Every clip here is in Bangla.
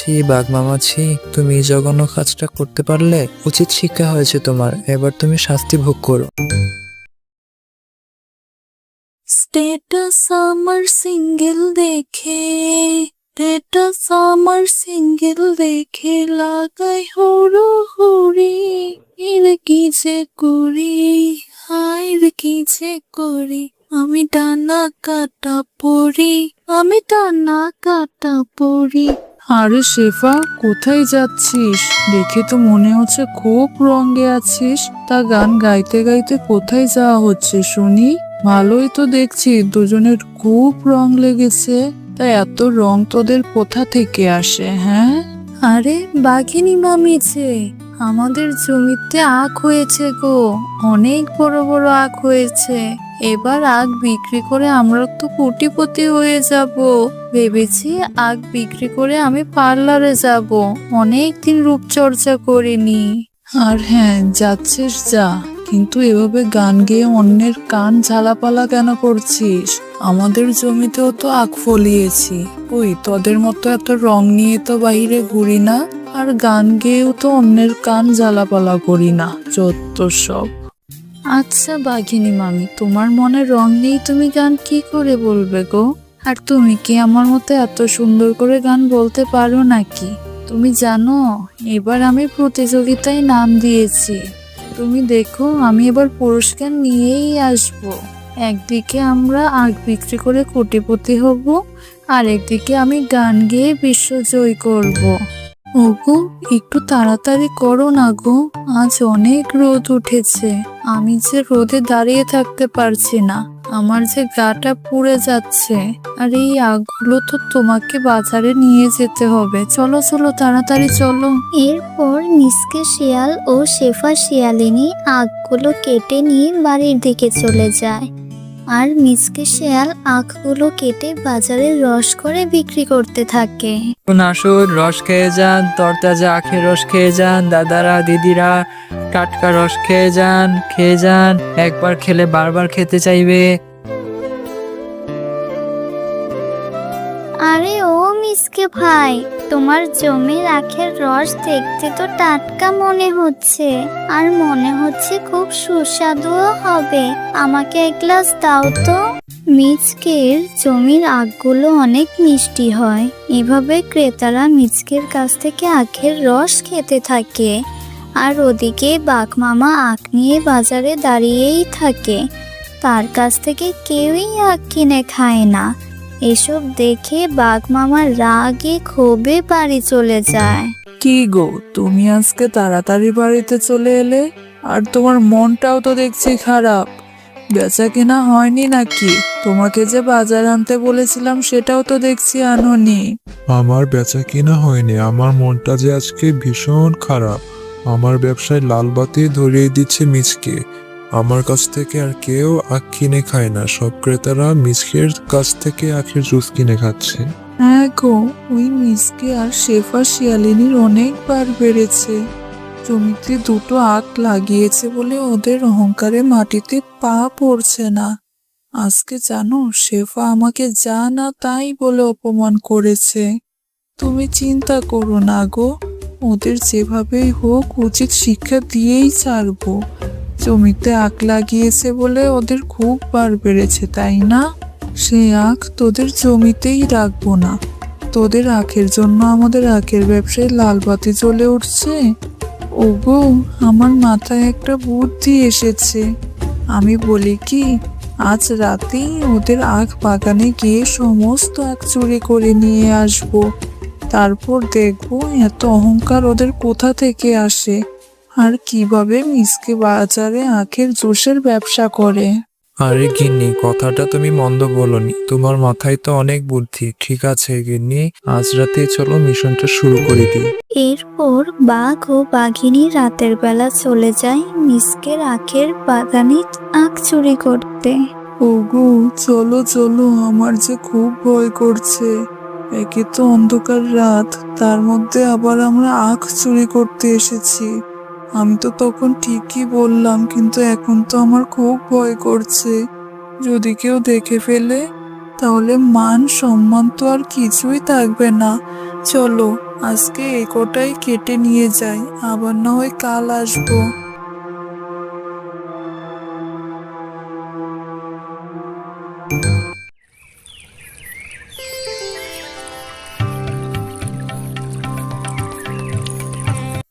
ছি বাঘ মামা ছি তুমি এই জঘন্য কাজটা করতে পারলে উচিত শিক্ষা হয়েছে তোমার। এবার তুমি শাস্তি ভোগ করো। স্ট্যাটাস আমার সিঙ্গেল দেখে স্ট্যাটাস আমার সিঙ্গেল দেখে লাগাই হরো হরি এর কি যে করি হায় কি যে করি আমি টানা কাটা পড়ি আমি টানা কাটা পড়ি আরে শেফা, কোথায় যাচ্ছিস? দেখে তো মনে হচ্ছে খুব রঙে আছিস। তা গান গাইতে গাইতে কোথায় যাওয়া হচ্ছে শুনি? ভালোই তো দেখছি, দুজনের খুব রং লেগেছে। তা এত রং তোদের কোথা থেকে আসে হ্যাঁ? আরে বাঘিনী মামিছে আমাদের জমিতে আখ হয়েছে গো। অনেক বড় বড় আখ হয়েছে। এবার আখ বিক্রি করে আমরা তো কোটিপতি হয়ে যাব। ভেবেছি আখ বিক্রি করে আমি পার্লারে যাব। অনেক দিন রূপচর্চা করিনি। আর হ্যাঁ যাচ্ছিস যা। কিন্তু এভাবে গান গেয়ে অন্যের কান ঝালাপালা কেন করছিস? আমাদের জমিতেও তো আখ ফলিয়েছি। ওই তোদের মতো এত রং নিয়ে তো বাইরে ঘুরি না। আর গান গেয়েও তো অন্যের কান জ্বালাপালা করি না, যত সব। আচ্ছা বাঘিনী মামি, তোমার মনে রং নেই তুমি গান কি করে বলবে গো? আর তুমি কি আমার মতো এত সুন্দর করে গান বলতে পারো নাকি? তুমি জানো, এবার আমি প্রতিযোগিতায় নাম দিয়েছি। তুমি দেখো, আমি এবার পুরস্কার নিয়েই আসব। একদিকে আমরা আগ বিক্রি করে কোটিপতি হব আর একদিকে আমি গান গেয়ে বিশ্বজয় করব। ওগো, একটু তাড়াতাড়ি করো না গো। আজ অনেক রোদ উঠেছে। আমি যে রোদে দাঁড়িয়ে থাকতে পারছি না। আমার যে গাটা পুড়ে যাচ্ছে। আর এই আগগুলো তো তোমাকে বাজারে নিয়ে যেতে হবে। চলো চলো, তাড়াতাড়ি চলো। এরপর মিসকে শিয়াল ও শেফা শিয়ালিনী আগগুলো কেটে নিয়ে বাড়ির দিকে চলে যায়। আর মিসকে শেয়াল আখগুলো কেটে বাজারে রস করে বিক্রি করতে থাকে। আসুন রস খেয়ে যান, তরতাজা আখের রস খেয়ে যান, দাদারা, দিদিরা, টাটকা রস খেয়ে যান খেয়ে যান, একবার খেলে বারবার খেতে চাইবে। মিসকে ভাই? তোমার জমির আখের রস দেখতে তো টাটকা মনে হচ্ছে। আর মনে হচ্ছে খুব সুস্বাদুও হবে। আমাকে এক গ্লাস দাও তো। মিচকের জমির আখগুলো অনেক মিষ্টি হয়। এভাবে ক্রেতারা মিচকের কাছ থেকে আখের রস খেতে থাকে। আর ওদিকে বাঘ মামা আখ নিয়ে বাজারে দাঁড়িয়েই থাকে। তার কাছ থেকে কেউই আখ কিনে খায় না। এসব দেখে বাঘ মামা রাগে ক্ষোভে বাড়ি চলে যায়। কি গো তুমি আজকে তাড়াতাড়ি বাড়িতে চলে এলে? আর তোমার মনটাও তো দেখছি খারাপ। বেচা কেনা হয়নি নাকি? তোমাকে যে বাজার আনতে বলেছিলাম সেটাও তো দেখছি আনোনি। আমার বেচা কিনা হয়নি আমার মনটা যে আজকে ভীষণ খারাপ। আমার ব্যবসায় লাল বাতি ধরিয়ে দিচ্ছে মিচকে। আমার কাছ থেকে আর কেউ আখ কিনে খায় না। সব ক্রেতারা মিচকের কাছ থেকে আখের জুস কিনে খাচ্ছে। হ্যাঁ গো, ওই মিসকে আর শেফা শিয়ালিনীর অনেকবার বেড়েছে। জমিতে দুটো আখ লাগিয়েছে বলে ওদের অহংকারে মাটিতে পা পড়ছে না। আজকে জানো, শেফা আমাকে যা না তাই বলে অপমান করেছে। তুমি চিন্তা করো না গো, ওদের যেভাবেই হোক উচিত শিক্ষা দিয়েই ছাড়বো। জমিতে আখ লাগিয়েছে বলে ওদের খুব বার বেড়েছে, তাই না? সে আখ তোদের জমিতেই রাখব না। তোদের আখের জন্য আমাদের আখের ব্যবসায় লাল বাতি জ্বলে উঠছে। ওগো, আমার মাথায় একটা বুদ্ধি এসেছে। আমি বলি কি, আজ রাতেই ওদের আখ বাগানে গিয়ে সমস্ত আখ চুরি করে নিয়ে আসব। তারপর দেখব এত অহংকার ওদের কোথা থেকে আসে। আর কীভাবে মিসকে বাজারে আখের জুসের ব্যবসা করে? আরে গিন্নি কথাটা তুমি মন্দ বলনি। তোমার মাথায় তো অনেক বুদ্ধি। ঠিক আছে গিন্নি আজ রাতে চলো মিশনটা শুরু করে দিই। এরপর বাঘ ও বাঘিনী রাতের বেলা চলে যায় মিসকের আখের বাগানে আখ চুরি করতে। ওগো চলো চলো আমার যে খুব ভয় করছে। একে তো অন্ধকার রাত তার মধ্যে আবার আমরা আখ চুরি করতে এসেছি। আমি তো তখন ঠিকই বললাম, কিন্তু এখন তো আমার খুব ভয় করছে। যদি কেউ দেখে ফেলে, তাহলে মান সম্মান তো আর কিছুই থাকবে না। চলো, আজকে এই কটাই কেটে নিয়ে যাই, আবার না হয় কাল আসব।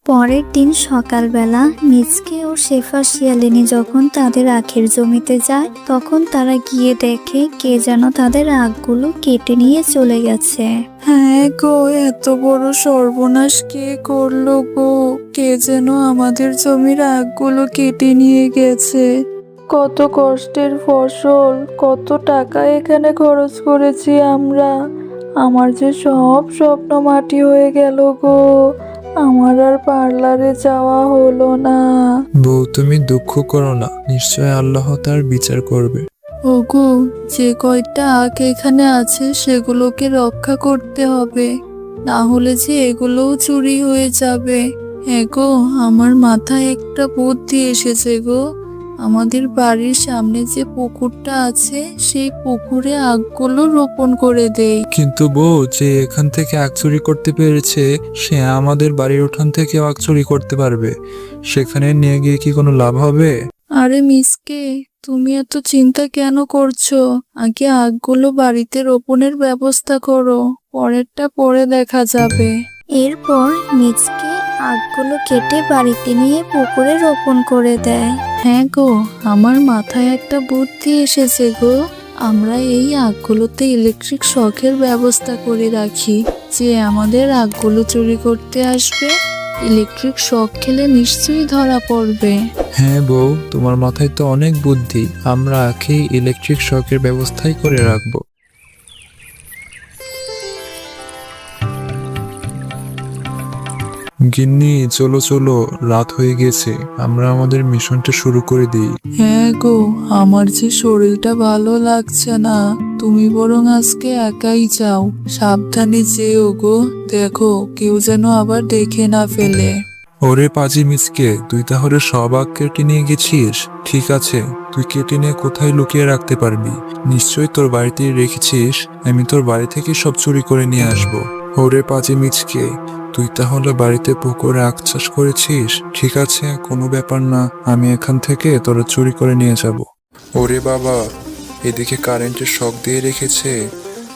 পরের দিন সকালবেলা মিচকে ও শেফা শিয়ালিনী যখন তাদের আখের জমিতে যায়, তখন তারা গিয়ে দেখে কে যেন তাদের আখগুলো কেটে নিয়ে চলে গেছে। হ্যাঁ গো, এত বড় সর্বনাশ কে করল গো? কে যেন আমাদের জমির আখগুলো কেটে নিয়ে গেছে। কত কষ্টের ফসল, কত টাকা এখানে খরচ করেছি আমরা। আমার যে সব স্বপ্ন মাটি হয়ে গেল গো। আমার আর পার্লারে যাওয়া হলো না। বউ তুমি দুঃখ করো না। নিশ্চয় আল্লাহ তার বিচার করবে। ওগো যে কয়টা আখ এখানে আছে সেগুলোকে রক্ষা করতে হবে। না হলে যে এগুলোও চুরি হয়ে যাবে। হ্যাঁ গো আমার মাথায় একটা বুদ্ধি এসেছে গো। আমাদের বাড়ির সামনে যে পুকুরটা আছে সেই পুকুরে আখগুলো রোপণ করে দেই। কিন্তু বউ যে এখান থেকে আগ চুরি করতে পেরেছে সে আমাদের বাড়ির উঠান থেকে আগ চুরি করতে পারবে। সেখানে নিয়ে গিয়ে কি কোনো লাভ হবে? আরে মিসকে তুমি এত চিন্তা কেন করছ? আগে আখগুলো বাড়িতে রোপণের ব্যবস্থা করো পরেরটা পরে দেখা যাবে। এরপর মিচকে আখগুলো কেটে বাড়িতে নিয়ে পুকুরে রোপণ করে দেয়। হ্যাঁ গো, আমার মাথায় একটা বুদ্ধি এসেছে গো। আমরা এই আগগুলোতে ইলেকট্রিক শখের ব্যবস্থা করে রাখি, যে আমাদের আগগুলো চুরি করতে আসবে ইলেকট্রিক শখ খেলে নিশ্চয়ই ধরা পড়বে। হ্যাঁ বউ, তোমার মাথায় তো অনেক বুদ্ধি, আমরা আখেই ইলেকট্রিক শকের ব্যবস্থাই করে রাখব। গিন্নি চলো চলো রাত হয়ে গেছে। আমরা আমাদের মিশনটা শুরু করে দিই। হ্যাঁ গো আমার যে শরীরটা ভালো লাগছে না তুমি বরং আজকে একাই যাও। সাবধানে যেও গো দেখো কেউ যেন আবার দেখে না ফেলে। ওরে পাজি মিসকে তুই তাহলে সব আখ কেটে নিয়ে গেছিস? ঠিক আছে তুই কেটে নিয়ে কোথায় লুকিয়ে রাখতে পারবি? নিশ্চয়ই তোর বাড়িতেই রেখেছিস আমি তোর বাড়ি থেকে সব চুরি করে নিয়ে আসব। ওরে পাজি মিচকে তুই তাহলে বাড়িতে পুকুরে আখ চাষ করেছিস? ঠিক আছে, কোনো ব্যাপার না। আমি এখান থেকে তোরা চুরি করে নিয়ে যাব। ওরে বাবা, এদিকে কারেন্টের শক দিয়ে রেখেছে।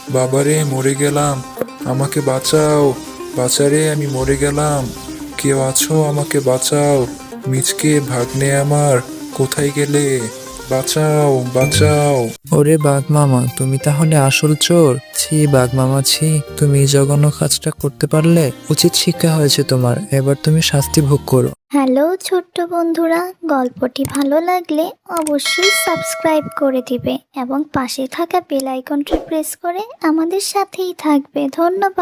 বাবারে, মরে গেলাম। আমাকে বাঁচাও। বাঁচারে, আমি মরে গেলাম। কেউ আছো আমাকে বাঁচাও। মিচকে, ভাগ্নে আমার, কোথায় গেলে? বাঁচাও বাঁচাও। ওরে বাঘ মামা তুমি তাহলে আসল চোর? ছি বাঘ মামা ছি। তুমি এই জঘন্য কাজটা করতে পারলে উচিত শিক্ষা হয়েছে তোমার। এবার তুমি শাস্তি ভোগ করো। হ্যালো ছোট্ট বন্ধুরা গল্পটি ভালো লাগলে অবশ্যই সাবস্ক্রাইব করে দিবে এবং পাশে থাকা বেল আইকনটি প্রেস করে আমাদের সাথেই থাকবে। ধন্যবাদ।